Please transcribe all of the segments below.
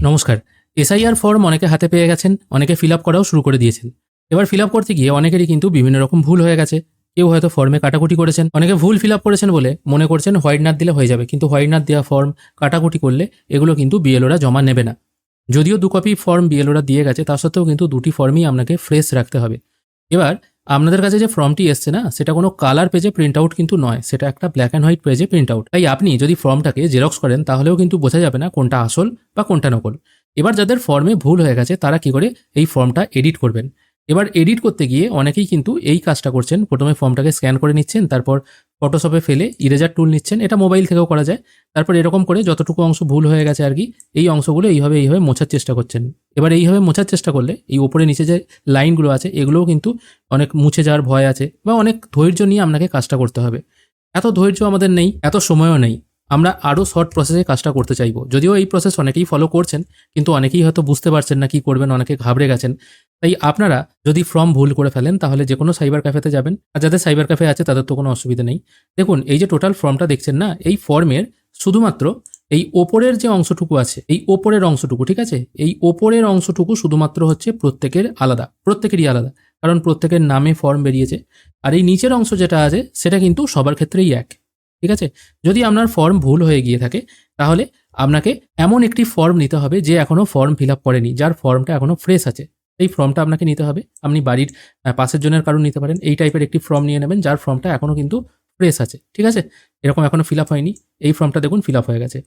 নমস্কার। SIR form অনেকে হাতে পেয়ে গেছেন, অনেকে ফিল আপ করাও শুরু করে দিয়েছেন। এবার ফিল আপ করতে গিয়ে অনেকেরই কিন্তু বিভিন্ন রকম ভুল হয়ে গেছে। কেউ হয়তো ফর্মে কাটাকুটি করেছেন, অনেকে ভুল ফিল আপ করেছেন বলে মনে করছেন হোয়াইট নাথ দিলে হয়ে যাবে। কিন্তু হোয়াইট নাথ দেওয়া ফর্ম কাটাকুটি করলে এগুলো কিন্তু বিএলওরা জমা নেবে না। যদিও দু কপি ফর্ম বিএলওরা দিয়ে গেছে, তা সত্ত্বেও কিন্তু দুটি ফর্মই আপনাকে ফ্রেশ রাখতে হবে। এবার আপনাদের কাছে যে ফর্মটি এসছে না, সেটা কোনো কালার পেজে প্রিন্ট আউট কিন্তু নয়, সেটা একটা ব্ল্যাক অ্যান্ড হোয়াইট পেজে প্রিন্ট আউট তাই আপনি যদি ফর্মটাকে জেরক্স করেন, তাহলেও কিন্তু বোঝা যাবে না কোনটা আসল বা কোনটা নকল। এবার যাদের ফর্মে ভুল হয়ে গেছে, তারা কি করে এই ফর্মটা এডিট করবেন? এবার এডিট করতে গিয়ে অনেকেই কিন্তু এই কাজটা করছেন। প্রথমে ফর্মটাকে স্ক্যান করে নিচ্ছেন, তারপর ফটোশপে ফেলে ইরেজার টুল নিচ্ছেন। এটা মোবাইল থেকেও করা যায়। তারপর এরকম করে যতটুকু অংশ ভুল হয়ে গেছে আর কি, এই অংশগুলো এইভাবে এইভাবে মোছার চেষ্টা করছেন। এবার এইভাবে মোছার চেষ্টা করলে এই ওপরে নিচে যে লাইনগুলো আছে, এগুলোও কিন্তু অনেক মুছে যাওয়ার ভয় আছে বা অনেক ধৈর্য নিয়ে আপনাকে কাজটা করতে হবে। এত ধৈর্য আমাদের নেই, এত সময়ও নেই। আমরা আরও শর্ট প্রসেসে কাজটা করতে চাইব। যদিও এই প্রসেস অনেকেই ফলো করছেন, কিন্তু অনেকেই হয়তো বুঝতে পারছেন না কি করবেন, অনেকে ঘাবড়ে গেছেন। তাই আপনারা যদি ফর্ম ভুল করে ফেলেন, তাহলে যে কোনো সাইবার ক্যাফেতে যাবেন। আর যাদের সাইবার ক্যাফে আছে, তাদের তো কোনো অসুবিধা নেই। দেখুন, এই যে টোটাল ফর্মটা দেখছেন না, এই ফর্মের শুধুমাত্র এই ওপরের যে অংশটুকু আছে, এই ওপরের অংশটুকু, ঠিক আছে? এই ওপরের অংশটুকু শুধুমাত্র হচ্ছে প্রত্যেকের আলাদা, প্রত্যেকেরই আলাদা। কারণ প্রত্যেকের নামে ফর্ম বেরিয়েছে। আর এই নিচের অংশ যেটা আছে, সেটা কিন্তু সবার ক্ষেত্রেই এক, ঠিক আছে? যদি আপনার ফর্ম ভুল হয়ে গিয়ে থাকে, তাহলে আপনাকে এমন একটি ফর্ম নিতে হবে যে এখনও ফর্ম ফিল আপ করেনি, যার ফর্মটা এখনও ফ্রেশ আছে। এই ফর্মটা আপনাকে নিতে হবে। আপনি বাড়ির পাশের জনের কারণ নিতে পারেন। এই টাইপের একটি ফর্ম নিয়ে নেবেন, যার ফর্মটা এখনও কিন্তু ফ্রেশ আছে, ঠিক আছে? এরকম এখনও ফিল আপ হয়নি। এই ফর্মটা দেখুন ফিল আপ হয়ে গেছে।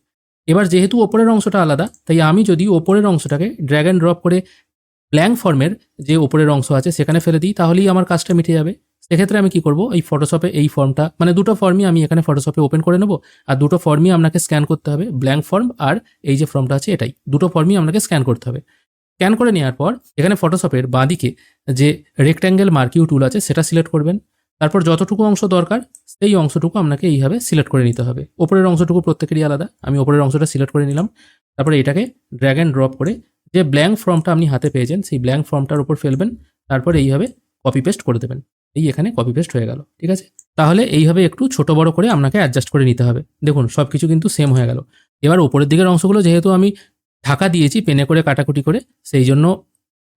এবার যেহেতু ওপরের অংশটা আলাদা, তাই আমি যদি ওপরের অংশটাকে ড্র্যাগ অ্যান্ড ড্রপ করে ব্ল্যাঙ্ক ফর্মের যে ওপরের অংশ আছে সেখানে ফেলে দিই, তাহলেই আমার কাজটা মিটে যাবে। সেক্ষেত্রে আমি কি করব? এই ফটোশপে এই ফর্মটা মানে দুটো ফর্মই আমি এখানে ফটোশপে ওপেন করে নেব, আর দুটো ফর্মই আপনাকে স্ক্যান করতে হবে ব্ল্যাঙ্ক ফর্ম আর এই যে ফর্মটা আছে এটাই। দুটো ফর্মই আপনাকে স্ক্যান করতে হবে। স্ক্যান করে নেওয়ার পর, এখানে ফটোশপের বাঁদিকে যে রেক্ট্যাঙ্গেল মার্কিউ টুল আছে, সেটা সিলেক্ট করবেন। তারপর যতটুকু অংশ দরকার, সেই অংশটুকু আপনাকে এইভাবে সিলেক্ট করে নিতে হবে। ওপরের অংশটুকু প্রত্যেকেরই আলাদা, আমি ওপরের অংশটা সিলেক্ট করে নিলাম। তারপরে এটাকে ড্র্যাগ অ্যান্ড ড্রপ করে যে ব্ল্যাঙ্ক ফর্মটা আপনি হাতে পেয়েছেন, সেই ব্ল্যাঙ্ক ফর্মটার উপর ফেলবেন। তারপর এইভাবে কপি পেস্ট করে দেবেন। এই এখানে কপি পেস্ট হয়ে গেল, ঠিক আছে? তাহলে এইভাবে একটু ছোট বড় করে আপনাকে অ্যাডজাস্ট করে নিতে হবে। দেখুন সব কিছু কিন্তু সেম হয়ে গেল। এবার উপরের দিকের অংশগুলো যেহেতু আমি ঢাকা দিয়েছি, পেনে করে কাটাকুটি করে, সেই জন্য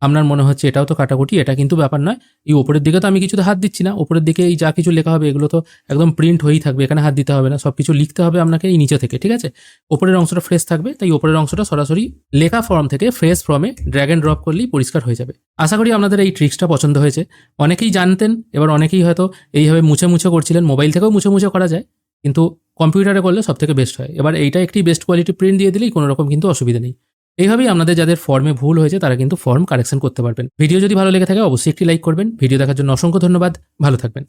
আপনার মনে হচ্ছে এটাও তো কাটাকুটি, এটা কিন্তু ব্যাপার নয়। এই উপরের দিকে তো আমি কিছুতে হাত দিচ্ছি না, ওপরের দিকে এই যা কিছু লেখা হবে এগুলো তো একদম প্রিন্ট হয়েই থাকবে, এখানে হাত দিতে হবে না সব কিছু লিখতে হবে আপনাকে এই নিচে থেকে, ঠিক আছে? ওপরের অংশটা ফ্রেশ থাকবে, তাই ওপরের অংশটা সরাসরি লেখা ফর্ম থেকে ফ্রেশ ফর্মে ড্র্যাগ অ্যান্ড ড্রপ করলেই পরিষ্কার হয়ে যাবে। আশা করি আপনাদের এই ট্রিক্সটা পছন্দ হয়েছে। অনেকেই জানতেন, এবার অনেকেই হয়তো এইভাবে মুছে মুছে করছিলেন মোবাইল থেকেও মুছে মুছে করা যায়। কিন্তু কম্পিউটারে করলে সব থেকে বেস্ট হয়। এবার এইটা একটি বেস্ট কোয়ালিটি প্রিন্ট দিয়ে দিলেই কোনো রকম কিন্তু অসুবিধা নেই। এইভাবেই আপনাদের যাদের ফর্মে ভুল হয়েছে, তারা কিন্তু ফর্ম কারেকশন করতে পারবেন। ভিডিও যদি ভালো লেগে থাকে, অবশ্যই একটি লাইক করবেন। ভিডিও দেখার জন্য অসংখ্য ধন্যবাদ। ভালো থাকবেন।